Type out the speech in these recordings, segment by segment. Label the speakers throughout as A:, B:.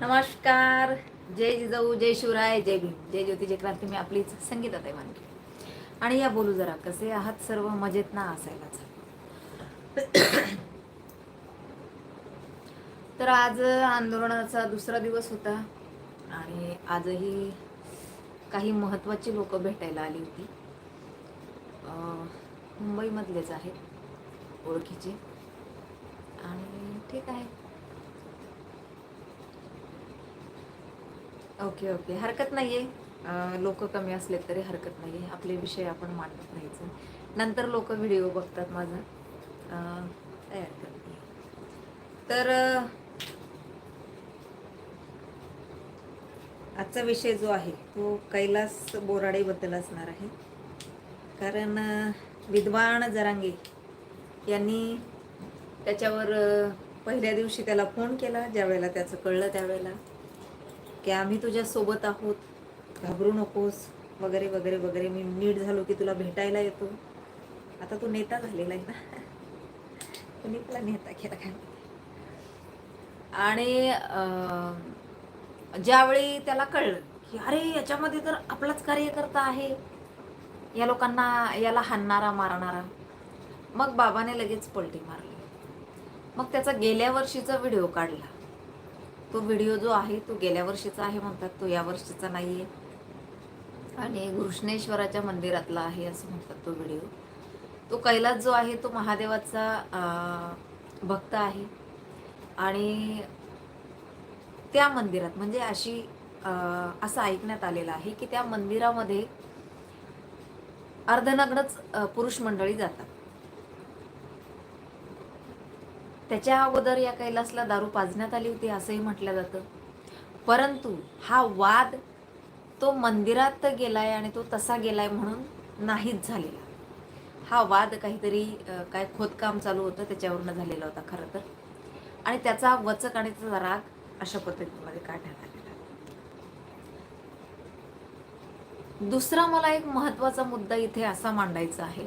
A: नमस्कार. जय जिजाऊ जय शिवराय जय भीम. जय ज्योती जय क्रांती. मी आपलीच संगीतात आहे मानकी. आणि या बोलू जरा कसे आहात सर्व? मजेत ना असायलाच तर आज आंदोलनाचा दुसरा दिवस होता आणि आजही काही महत्त्वाची लोक भेटायला आली होती. मुंबईमधलेच आहेत ओळखीचे. आणि ठीक आहे. Okay okay. हरकत नाही आहे लोक कमी असले तरी हरकत नाही आहे आपले विषय आपण मांडत राहायचं. नंतर लोक व्हिडिओ बघतात माझा. तयार करते हरकत नाही तर आजचा विषय जो आहे तो कैलास बोराडेबद्दल असणार आहे. कारण विद्वान जरांगे यांनी त्याच्यावर पहिल्या दिवशी त्याला फोन केला ज्यावेळेला त्याचं कळलं त्यावेळेला. की आम्ही तुझ्यासोबत आहोत. घाबरू नकोस. वगैरे वगैरे वगैरे. मी नीट झालो की तुला भेटायला येतो. आता तू नेता झालेला आहे ना. तुम्ही तुला नेता केला काय आणि ज्यावेळी त्याला कळलं की अरे याच्यामध्ये तर आपलाच कार्यकर्ता आहे. या लोकांना याला हाणणारा मारणारा. मग बाबाने लगेच पलटी मारली. मग त्याचा गेल्या वर्षीचा व्हिडिओ काढला. तो व्हिडिओ जो आहे तो गेल्या वर्षीचा आहे म्हणतात तो या वर्षीचा नाही आहे आणि घृष्णेश्वराच्या मंदिरातला आहे असं म्हणतात तो व्हिडिओ तो कैलास जो आहे तो महादेवाचा भक्त आहे. आणि त्या मंदिरात म्हणजे अशी असं ऐकण्यात आलेलं आहे की त्या मंदिरामध्ये अर्धनग्नच पुरुष मंडळी जातात. त्याच्या अगोदर या कैलासला दारू पाजण्यात आली होती असंही म्हटलं जातं. परंतु हा वाद तो मंदिरात गेलाय आणि तो तसा गेलाय म्हणून नाहीच झालेला. हा वाद काहीतरी काय खोदकाम चालू होतं त्याच्यावरनं झालेला होता खरं तर. आणि त्याचा वचक आणि त्याचा राग अशा पद्धतीमध्ये काढण्यात आलेला. दुसरा मला एक महत्त्वाचा मुद्दा इथे असा मांडायचा आहे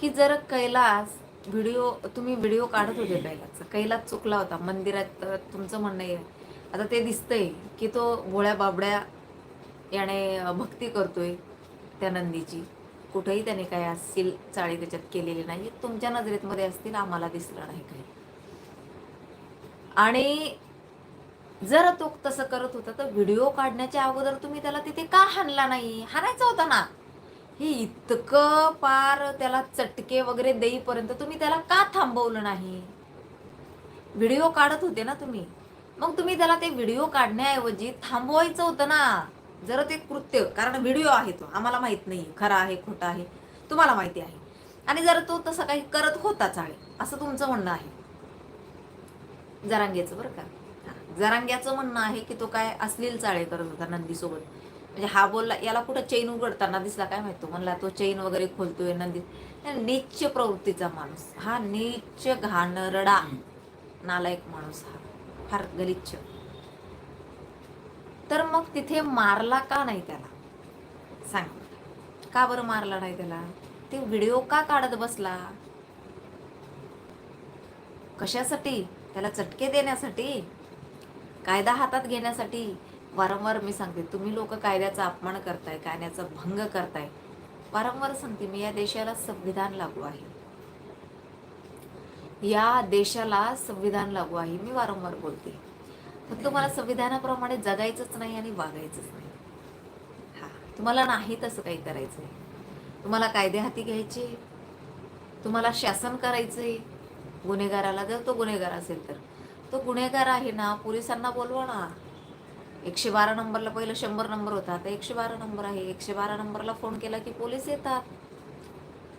A: की जर कैलास व्हिडिओ तुम्ही व्हिडिओ काढत होते कैलासचा कैलास चुकला होता. मंदिरात तुमचं म्हणणं आहे. आता ते दिसतंय की तो भोळ्या बाबड्या याने भक्ती करतोय त्या नंदीची. कुठेही त्याने काय असतील चाळी त्याच्यात केलेली नाही. तुमच्या नजरेतमध्ये असतील आम्हाला दिसलं नाही काही. आणि जर तो तसं करत होता तर व्हिडिओ काढण्याच्या अगोदर तुम्ही त्याला तिथे का हाणला नाही? हाणायचा होता ना. हे इतकं पार त्याला चटके वगैरे देईपर्यंत तुम्ही त्याला का थांबवलं नाही? व्हिडिओ काढत होते ना तुम्ही. मग तुम्ही त्याला ते व्हिडिओ काढण्याऐवजी थांबवायचं होतं ना. जर ते कृत्य कारण व्हिडिओ आहे तो. आम्हाला माहीत नाही खरा आहे खोटा आहे. तुम्हाला माहिती आहे. आणि जर तो तसं काही करत होता चाळे असं तुमचं म्हणणं आहे. जरांग्याचं बरं का? जरांग्याचं म्हणणं आहे की तो काय असलेल चाळे करत होता नंदीसोबत. म्हणजे हा बोलला याला कुठं चैन उघडताना दिसला काय माहिती म्हणला तो चैन वगैरे खोलतोय नंदी नीच प्रवृत्तीचा माणूस. हा नीच घाणरडा. नालायक माणूस हा. फार गलिच्छ. तर मग तिथे मारला का नाही त्याला? सांग. का बरं मारला नाही त्याला? ते व्हिडिओ का काढत बसला? कशासाठी? त्याला चटके देण्यासाठी? कायदा हातात घेण्यासाठी? वारंवार मी सांगते तुम्ही लोक कायद्याचा अपमान करताय कायद्याचा भंग करताय वारंवार सांगते मी या देशाला संविधान लागू आहे. या देशाला संविधान लागू आहे मी वारंवार बोलते. फक्त तुम्हाला संविधानाप्रमाणे जगायचंच नाही आणि वागायचंच नाही. हा तुम्हाला नाही तसं काही करायचंय. तुम्हाला कायदे हाती घ्यायचे तुम्हाला शासन करायचंय. गुन्हेगाराला जर तो गुन्हेगार असेल तर. तो गुन्हेगार आहे ना पोलिसांना बोलवा ना. एकशे बारा नंबरला पहिलं शंभर नंबर होता. आता एकशे बारा नंबर आहे. एकशे बारा नंबरला फोन केला की पोलीस येतात.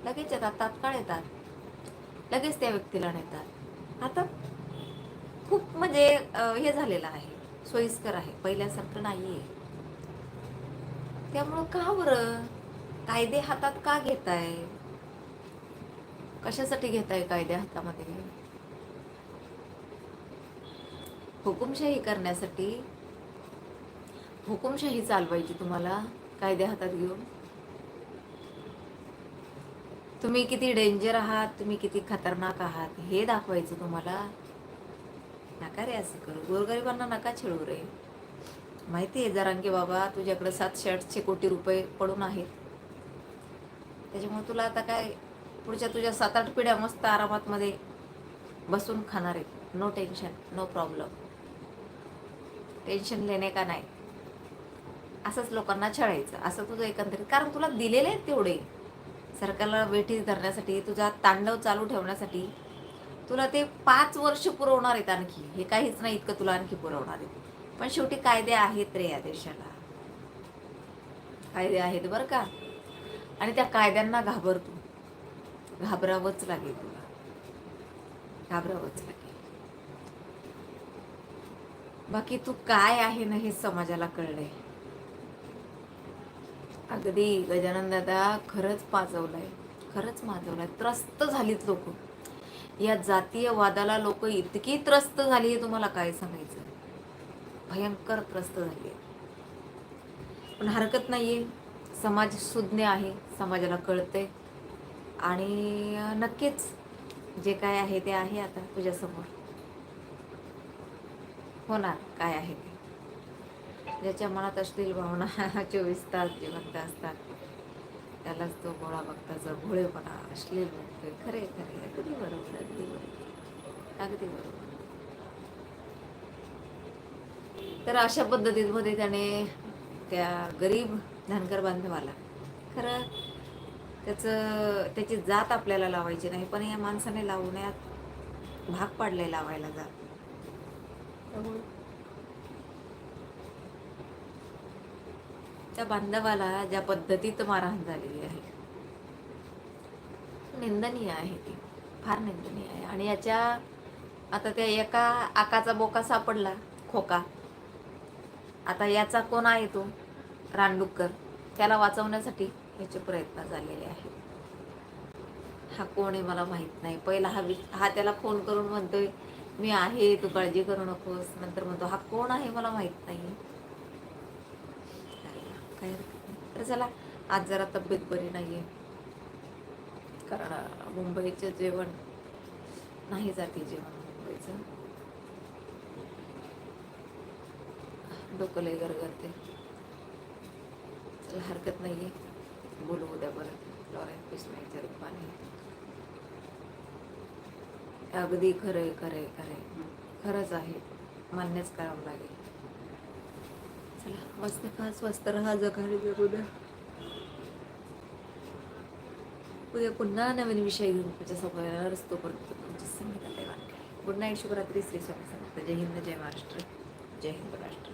A: लगेच येतात. तात्काळ येतात. लगेच त्या व्यक्तीला नेतात. आता खूप म्हणजे हे झालेलं आहे. सोयीस्कर आहे. पहिल्यासारखं नाही आहे त्यामुळं का बरं? कायदे हातात का घेताय? कशासाठी घेताय कायदे हातामध्ये? हुकुमशाही करण्यासाठी हुकुमशाही चालवायची तुम्हाला? कायदे हातात घेऊन? तुम्ही किती डेंजर आहात? तुम्ही किती खतरनाक आहात? हे दाखवायचं तुम्हाला? नका रे असं करू. गोरगरिबांना नका छेडू रे. माहिती आहे जरांगे बाबा तुझ्याकडे सातशे आठशे कोटी रुपये पडून आहेत. त्याच्यामुळे तुला आता काय पुढच्या तुझ्या सात आठ पिढ्या मस्त आरामात मध्ये बसून खाणार आहे. No tension no problem tension लेणे का नाही? असंच लोकांना छळायचं असं तुझं एकंदरीत. कारण तुला दिलेले आहेत तेवढे. सरकारला वेठी धरण्यासाठी तुझा तांडव चालू ठेवण्यासाठी तुला ते पाच वर्ष पुरवणार आहेत आणखी. हे काहीच नाही इतकं तुला आणखी पुरवणार आहेत. पण शेवटी कायदे आहेत रे या देशाला. कायदे आहेत बरं का. आणि त्या कायद्यांना घाबर तू. घाबरावंच लागेल तुला. घाबरावंच लागेल. बाकी तू काय आहे ना हे समाजाला कळलंय. अगदी गजानन दादा खरंच पाजवलाय खरंच माजवलाय. त्रस्त झालीत लोक. या जातीय वादाला लोक इतकी त्रस्त झाली आहे तुम्हाला काय सांगायचं? भयंकर त्रस्त झाली आहे. पण हरकत नाहीये. समाज सुज्ञ आहे समाजाला कळते आणि नक्कीच जे काय आहे ते आहे आता तुझ्यासमोर. होणार काय आहे ते? ज्याच्या मनात असतील भावना चोवीस तास जिवंत असतात. त्यालाच तो गोळा बघताचा भोळेपणा अश्लील म्हणतोय खरे खरे. अगदी बरोबर अगदी बरोबर. अगदी बरोबर. तर अशा पद्धतीमध्ये त्याने त्या गरीब धनगर बांधवाला खरं त्याचं त्याची जात आपल्याला लावायची नाही पण या माणसाने लावण्यात भाग पाडले लावायला जात. हो. त्या बांधवाला ज्या पद्धतीत मारहाण झालेली आहे. निंदनीय आहे ती. फार निंदनीय आहे. आणि याच्या आता त्या एका आकाचा बोका सापडला खोका. आता याचा कोण आहे तो? रानडुक्कर. त्याला वाचवण्यासाठी याचे प्रयत्न झालेले आहेत. हा कोण आहे मला माहीत नाही. पहिला हा वि हा त्याला फोन करून म्हणतोय मी आहे तू काळजी करू नकोस. नंतर म्हणतो हा कोण आहे मला माहीत नाही. काही हरकत नाही. तर चला आज जरा तब्येत बरी नाहीये. कारण मुंबईचं जेवण नाही जाते जेवण मुंबईचं. डोकं लय गरगरते. चला हरकत आहे बोलू उद्या परत. लॉरेन पिसण्याच्या रूपाने. अगदी खरं खरं खरं खरंच आहे. मान्यच करावं लागेल. चला मस्त खा स्वस्त राहा जगाने जगू द्या. उद्या पुन्हा नवीन विषय घेऊन तुमच्यासमोर येणार तुमची संगीता गुड नाईट शुभरात्री श्री स्वामी समर्थ. जय हिंद जय महाराष्ट्र. जय हिंद महाराष्ट्र.